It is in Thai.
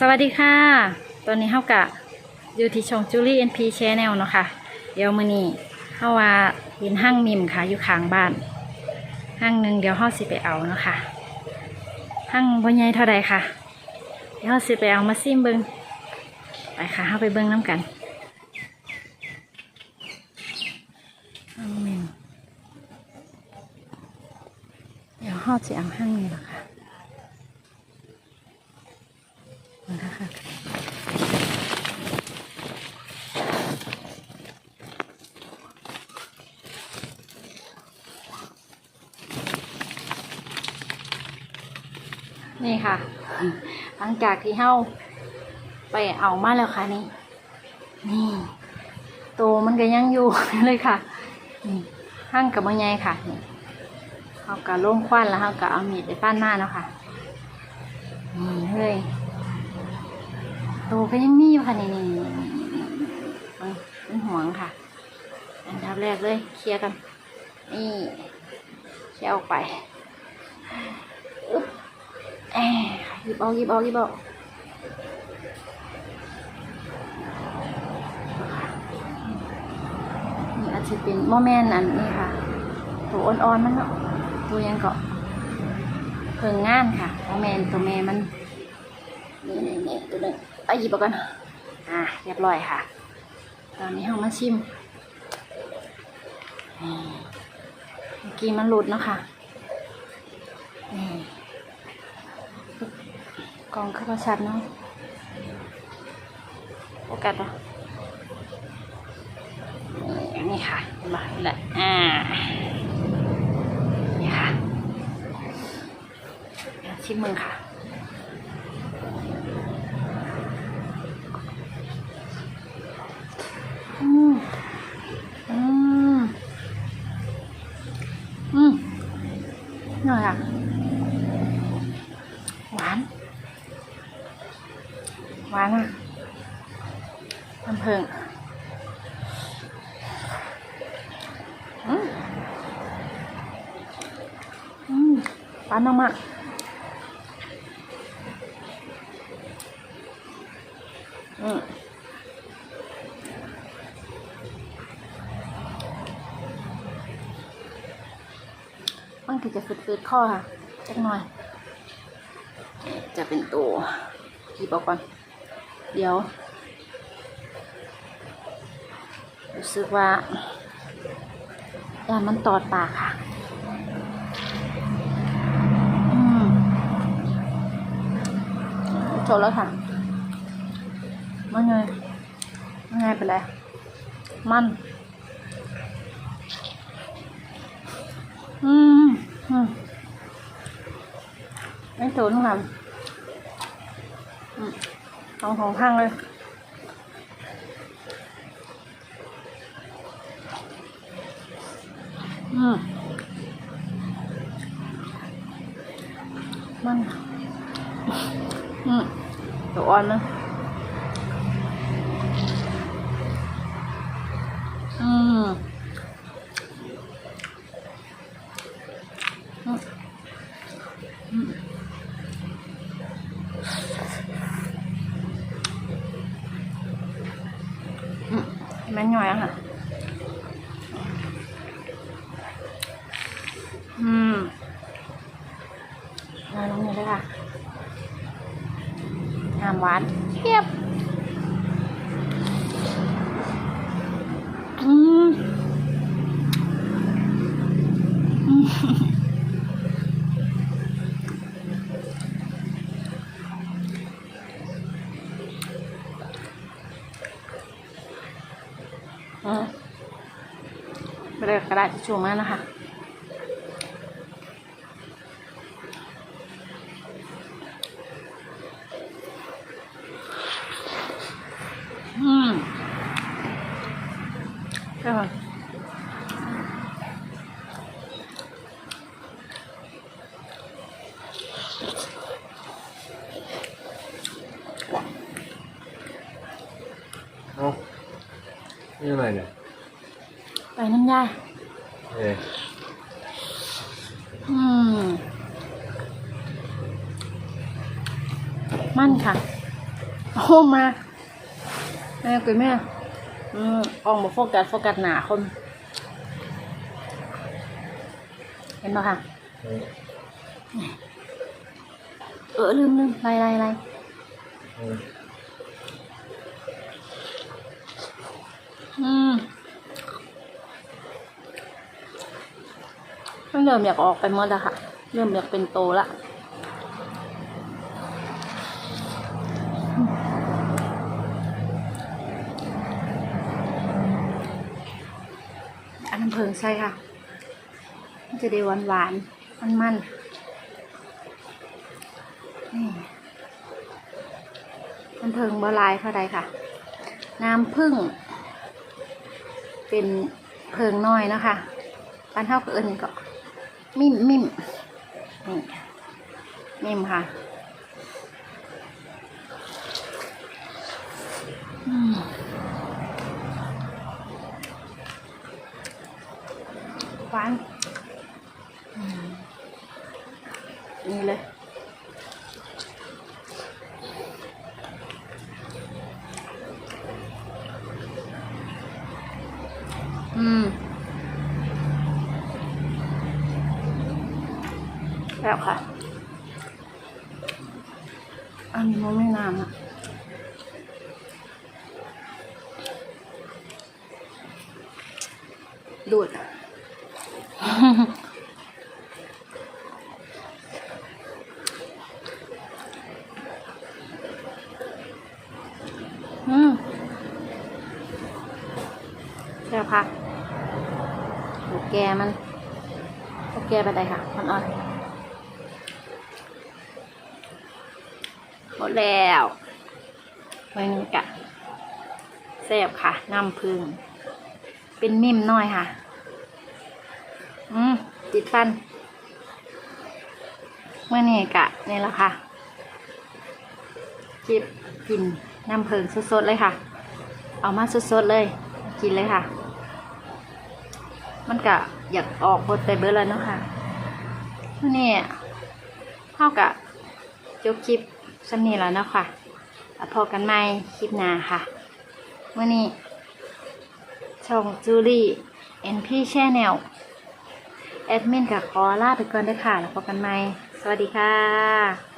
สวัสดีค่ะ ตอนนี้เฮากะอยู่ที่ช่องจูลี่ NP Channel เนาะค่ะ เดี๋ยวมื้อนี้เฮาว่าเห็นห้างมิมค่ะ อยู่ข้างบ้าน ห้างหนึ่งเดี๋ยวเฮาสิไปเอาเนาะค่ะห้างบ่ใหญ่เท่าใดค่ะ เดี๋ยวเฮาสิไปเอามาซิมเบิงไปค่ะเฮาไปเบิ่งน้ำกันห้างมิมเดี๋ยวเฮาสิเอาห้างนี้ละค่ะ นะคะนี่ค่ะ หลังจากที่เฮาไปเอามาแล้วค่ะนี่ นี่โตมันก็ยังอยู่เลยค่ะ นี่ห้างกับมะไงค่ะนี่เขากะล่มควันแล้วเขากะเอามีดไปป้านหน้าเนาะค่ะนี่เลย โตก็ยังมีอยู่ค่ะนี่นี่เป็นห่วงค่ะ อันดับแรกเลยเคลียร์กัน นี่เคลียร์ออกไปอึ๊บแอบหยิบเอาหยิบเอาหยิบเอานี่อาจจะเป็นโมเมนต์อันนี้ค่ะ ตัวอ่อนๆมันเนาะตัวยังเกาะเพิงงานค่ะโมเมนต์ตัวแม่มันนี่นี่นี่ตัวหนึ่ง ไปหยิบเอาก่อนอะเรียบร้อยค่ะ ตอนนี้เรามาชิมเมื่อกี้มันหลุดเนาะค่ะกองเข้ามาชัดเนาะโอกาสเนาะนี่ค่ะเห็นปะนี่แหละอ่านี่ค่ะชิมมือค่ะ อืม อืม อืม หน่อยอะ หวาน หวานอะน้ำผึ้งอืมอืมหวานมากๆอืม มันก็จะฝืดๆข้อค่ะจักหน่อย จะเป็นตัวหยิบออกก่อน เดี๋ยว รู้สึกว่าอย่ามันตอดปากค่ะอืมจบแล้วค่ะ มันไงมันไงเป็นไรมัน อืมอืม ไม่โดนทำอืมเอาของพังเลยอืมมันอืมตัวอ่อนนะอืม อืมอืมอืมแม่นย่อยอะค่ะ อืมมาลงนี้เลยค่ะน้ำ หวานเทียบอืมอืมอืมไปเลยกระดาษทิชชู่มานะคะ อืมใช่ ค่ะเอ้านี่อะไรเนี่ยไปน้ำยาเอ๊ะอืม มั่นค่ะ โอ้มาแม่กุยแม่ อืมออกมาโฟกัสโฟกัสหนาคน เห็นไหมคะเออเออลืมลืมไล่ไล่ไล่เอออืมเริ่มอยากออกไปหมดแล้วค่ะ เริ่มอยากเป็นโตละอันน้ำ เพิงใช่ค่ะ มันจะได้หวานหวานมันมันนี่น้ำเพิงบะลายเท่าใดค่ะ น้ำผึ้งเป็นเพิงน้อยนะคะปันเท่ากับเอิญก็ มิ่มมิ่มนี่มิ่มค่ะ หวานอืมนี่เลยอืมแล้วค่ะ อันนี้มันไม่นานอะดูด อืมแล้วค่ะโอแกมันโอแกไปไหนค่ะ มันอ่อนหมดแล้วไว้นึงกะแซ่บค่ะ น้ำพึ่ง เป็นมิ่มน้อยค่ะ อืมติดฟัน เมื่อนี่กะนี่แหละค่ะจิบกินน้ำเพิงสดๆเลยค่ะ เอามาสดๆเลย กินเลยค่ะ มันกะอยากออกบทแต่เบอร์แล้วเนาะค่ะเมื่อนี้เท่ากับจบคลิปสันนี้แล้วเนาะค่ะพอกันใหม่คลิปหน้าค่ะเมื่อนี้ช่องจูลี่ NP Channel แแอดมินกับขอลาไปก่อนเด้วยค่ะ แล้วพบกันใหม่ สวัสดีค่ะ